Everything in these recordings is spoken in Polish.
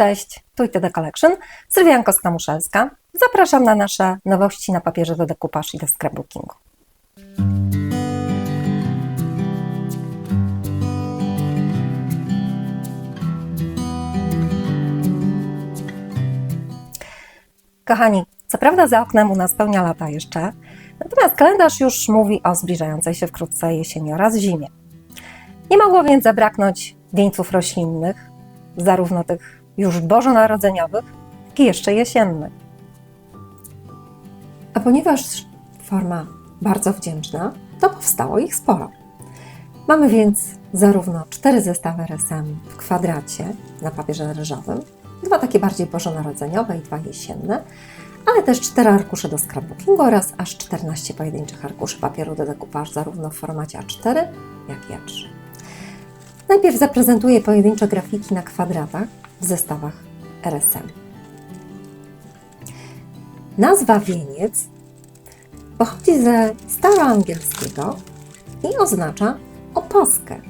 Cześć, tu The Collection, Sylwia Jankowska-Muszelska. Zapraszam na nasze nowości na papierze do dekupaż i do scrapbookingu. Kochani, co prawda za oknem u nas pełnia lata jeszcze, natomiast kalendarz już mówi o zbliżającej się wkrótce jesieni oraz zimie. Nie mogło więc zabraknąć wieńców roślinnych, zarówno tych już bożonarodzeniowych, jak i jeszcze jesiennych. A ponieważ forma bardzo wdzięczna, to powstało ich sporo. Mamy więc zarówno cztery zestawy RSM w kwadracie na papierze ryżowym, dwa takie bardziej bożonarodzeniowe i dwa jesienne, ale też cztery arkusze do scrapbookingu oraz aż 14 pojedynczych arkuszy papieru do dekupaż zarówno w formacie A4, jak i A3. Najpierw zaprezentuję pojedyncze grafiki na kwadratach w zestawach RSM. Nazwa wieniec pochodzi ze staroangielskiego i oznacza opaskę,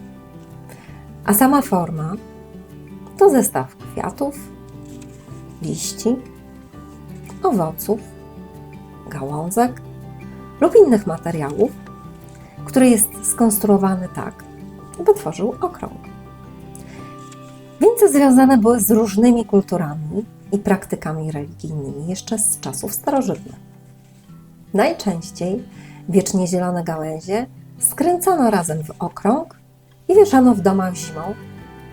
a sama forma to zestaw kwiatów, liści, owoców, gałązek lub innych materiałów, który jest skonstruowany tak, by tworzył okrąg. Wieńce związane były z różnymi kulturami i praktykami religijnymi jeszcze z czasów starożytnych. Najczęściej wiecznie zielone gałęzie skręcano razem w okrąg i wieszano w domach zimą,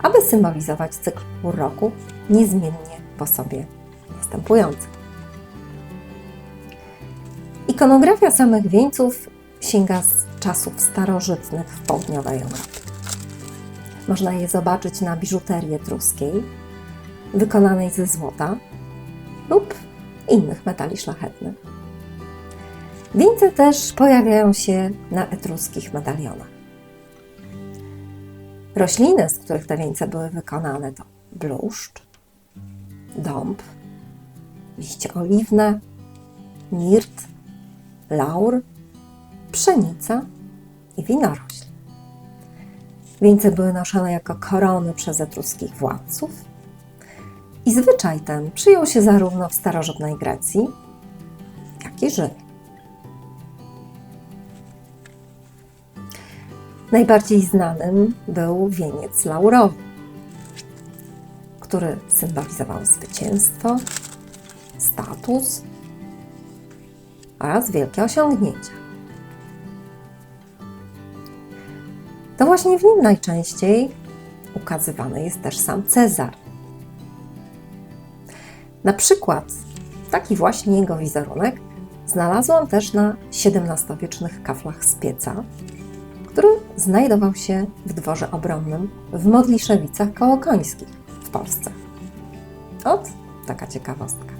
aby symbolizować cykl pół roku niezmiennie po sobie następujący. Ikonografia samych wieńców sięga z czasów starożytnych w południowej Europie. Można je zobaczyć na biżuterii etruskiej, wykonanej ze złota lub innych metali szlachetnych. Wieńce też pojawiają się na etruskich medalionach. Rośliny, z których te wieńce były wykonane, to bluszcz, dąb, liście oliwne, mirt, laur, pszenica i winorośl. Wieńce były noszone jako korony przez etruskich władców i zwyczaj ten przyjął się zarówno w starożytnej Grecji, jak i Rzymie. Najbardziej znanym był wieniec laurowy, który symbolizował zwycięstwo, status oraz wielkie osiągnięcia. To właśnie w nim najczęściej ukazywany jest też sam Cezar. Na przykład taki właśnie jego wizerunek znalazłam też na XVII-wiecznych kaflach z pieca, który znajdował się w dworze obronnym w Modliszewicach koło Końskich w Polsce. Ot, taka ciekawostka.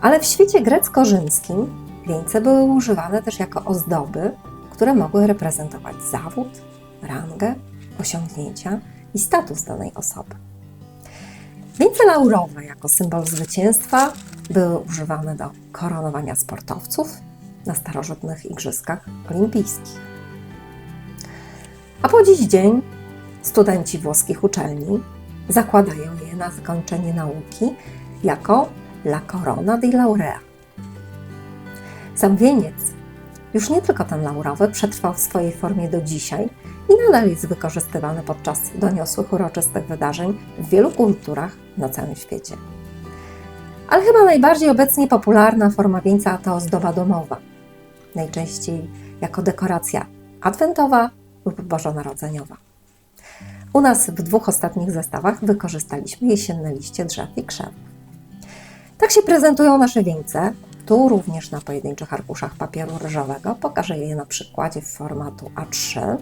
Ale w świecie grecko-rzymskim wieńce były używane też jako ozdoby, które mogły reprezentować zawód, rangę, osiągnięcia i status danej osoby. Wieńce laurowe jako symbol zwycięstwa były używane do koronowania sportowców na starożytnych igrzyskach olimpijskich. A po dziś dzień studenci włoskich uczelni zakładają je na zakończenie nauki jako La Corona di Laurea. Sam wieniec, już nie tylko ten laurowy, przetrwał w swojej formie do dzisiaj nadal jest wykorzystywany podczas doniosłych uroczystych wydarzeń w wielu kulturach na całym świecie. Ale chyba najbardziej obecnie popularna forma wieńca to ozdoba domowa, najczęściej jako dekoracja adwentowa lub bożonarodzeniowa. U nas w dwóch ostatnich zestawach wykorzystaliśmy jesienne liście drzew i krzewów. Tak się prezentują nasze wieńce. Tu również na pojedynczych arkuszach papieru ryżowego. Pokażę je na przykładzie w formatu A3.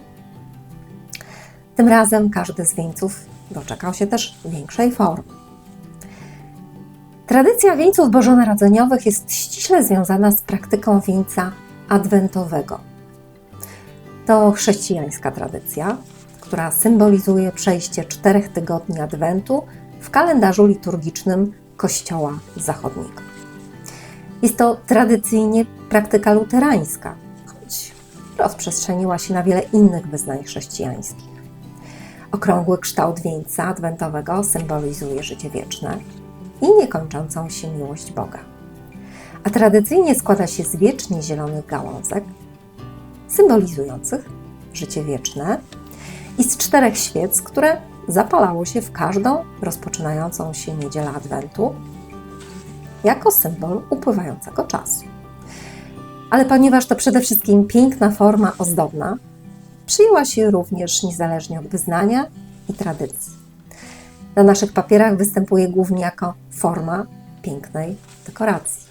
Tym razem każdy z wieńców doczekał się też większej formy. Tradycja wieńców bożonarodzeniowych jest ściśle związana z praktyką wieńca adwentowego. To chrześcijańska tradycja, która symbolizuje przejście czterech tygodni Adwentu w kalendarzu liturgicznym Kościoła Zachodniego. Jest to tradycyjnie praktyka luterańska, choć rozprzestrzeniła się na wiele innych wyznań chrześcijańskich. Okrągły kształt wieńca adwentowego symbolizuje życie wieczne i niekończącą się miłość Boga. A tradycyjnie składa się z wiecznie zielonych gałązek, symbolizujących życie wieczne, i z czterech świec, które zapalało się w każdą rozpoczynającą się niedzielę Adwentu jako symbol upływającego czasu. Ale ponieważ to przede wszystkim piękna forma ozdobna, przyjęła się również niezależnie od wyznania i tradycji. Na naszych papierach występuje głównie jako forma pięknej dekoracji.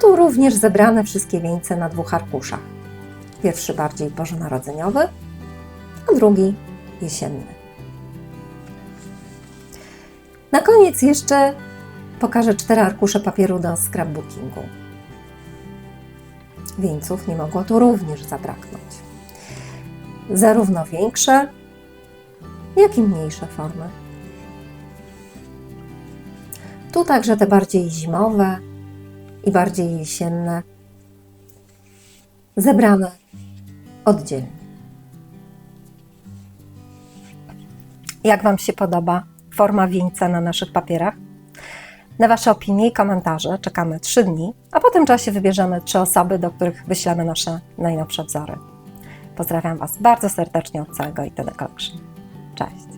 Tu również zebrane wszystkie wieńce na dwóch arkuszach. Pierwszy bardziej bożonarodzeniowy, a drugi jesienny. Na koniec jeszcze pokażę cztery arkusze papieru do scrapbookingu. Wieńców nie mogło tu również zabraknąć. Zarówno większe, jak i mniejsze formy. Tu także te bardziej zimowe i bardziej jesienne, zebrane oddzielnie. Jak Wam się podoba forma wieńca na naszych papierach? Na Wasze opinie i komentarze czekamy 3 dni, a po tym czasie wybierzemy trzy osoby, do których wyślemy nasze najnowsze wzory. Pozdrawiam Was bardzo serdecznie od całego ITD Collection. Cześć!